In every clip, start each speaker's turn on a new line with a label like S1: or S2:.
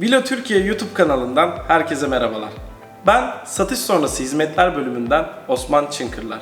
S1: Vilo Türkiye YouTube kanalından herkese merhabalar. Ben satış sonrası hizmetler bölümünden Osman Çınkırlar.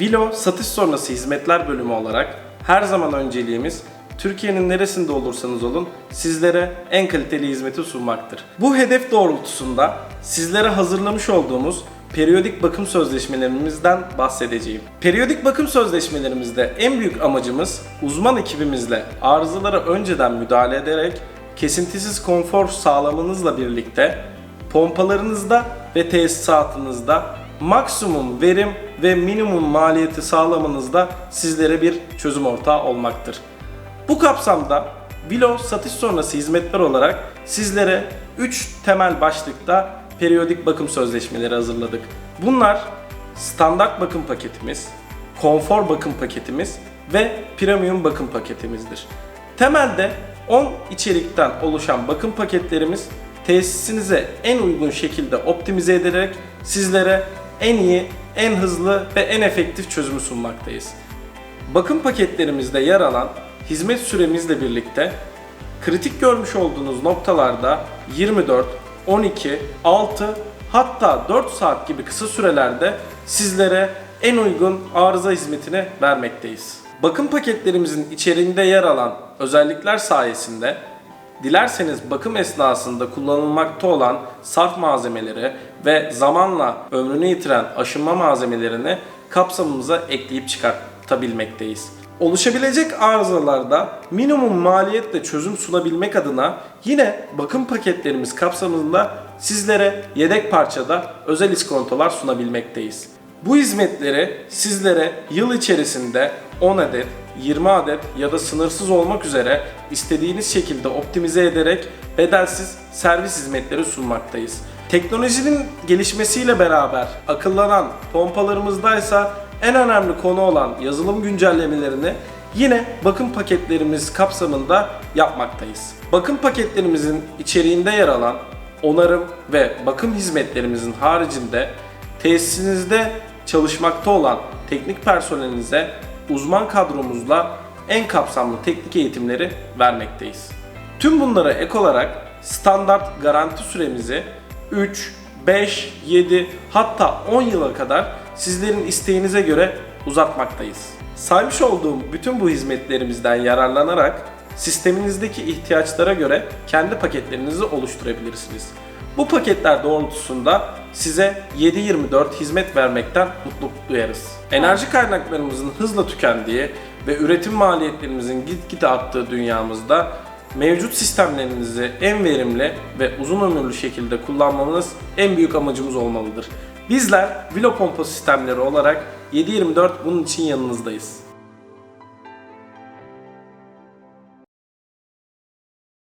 S1: Vilo satış sonrası hizmetler bölümü olarak her zaman önceliğimiz Türkiye'nin neresinde olursanız olun sizlere en kaliteli hizmeti sunmaktır. Bu hedef doğrultusunda sizlere hazırlamış olduğumuz periyodik bakım sözleşmelerimizden bahsedeceğim. Periyodik bakım sözleşmelerimizde en büyük amacımız uzman ekibimizle arızalara önceden müdahale ederek kesintisiz konfor sağlamanızla birlikte pompalarınızda ve tesisatınızda maksimum verim ve minimum maliyeti sağlamanızda sizlere bir çözüm ortağı olmaktır. Bu kapsamda Vilo satış sonrası hizmetler olarak sizlere 3 temel başlıkta periyodik bakım sözleşmeleri hazırladık. Bunlar standart bakım paketimiz, konfor bakım paketimiz ve premium bakım paketimizdir. Temelde 10 içerikten oluşan bakım paketlerimiz tesisinize en uygun şekilde optimize ederek sizlere en iyi, en hızlı ve en efektif çözümü sunmaktayız. Bakım paketlerimizde yer alan hizmet süremizle birlikte kritik görmüş olduğunuz noktalarda 24, 12, 6 hatta 4 saat gibi kısa sürelerde sizlere en uygun arıza hizmetini vermekteyiz. Bakım paketlerimizin içeriğinde yer alan özellikler sayesinde dilerseniz bakım esnasında kullanılmakta olan sarf malzemeleri ve zamanla ömrünü yitiren aşınma malzemelerini kapsamımıza ekleyip çıkartabilmekteyiz. Oluşabilecek arızalarda minimum maliyetle çözüm sunabilmek adına yine bakım paketlerimiz kapsamında sizlere yedek parçada özel iskontolar sunabilmekteyiz. Bu hizmetleri sizlere yıl içerisinde 10 adet, 20 adet ya da sınırsız olmak üzere istediğiniz şekilde optimize ederek bedelsiz servis hizmetleri sunmaktayız. Teknolojinin gelişmesiyle beraber akıllanan pompalarımızdaysa en önemli konu olan yazılım güncellemelerini yine bakım paketlerimiz kapsamında yapmaktayız. Bakım paketlerimizin içeriğinde yer alan onarım ve bakım hizmetlerimizin haricinde tesisinizde çalışmakta olan teknik personelinize uzman kadromuzla en kapsamlı teknik eğitimleri vermekteyiz. Tüm bunlara ek olarak standart garanti süremizi 3, 5, 7 hatta 10 yıla kadar sizlerin isteğinize göre uzatmaktayız. Saymış olduğum bütün bu hizmetlerimizden yararlanarak sisteminizdeki ihtiyaçlara göre kendi paketlerinizi oluşturabilirsiniz. Bu paketler doğrultusunda size 7-24 hizmet vermekten mutluluk duyarız. Enerji kaynaklarımızın hızla tükendiği ve üretim maliyetlerimizin gitgide arttığı dünyamızda mevcut sistemlerinizi en verimli ve uzun ömürlü şekilde kullanmanız en büyük amacımız olmalıdır. Bizler Vilo Pompa sistemleri olarak 7-24 bunun için yanınızdayız.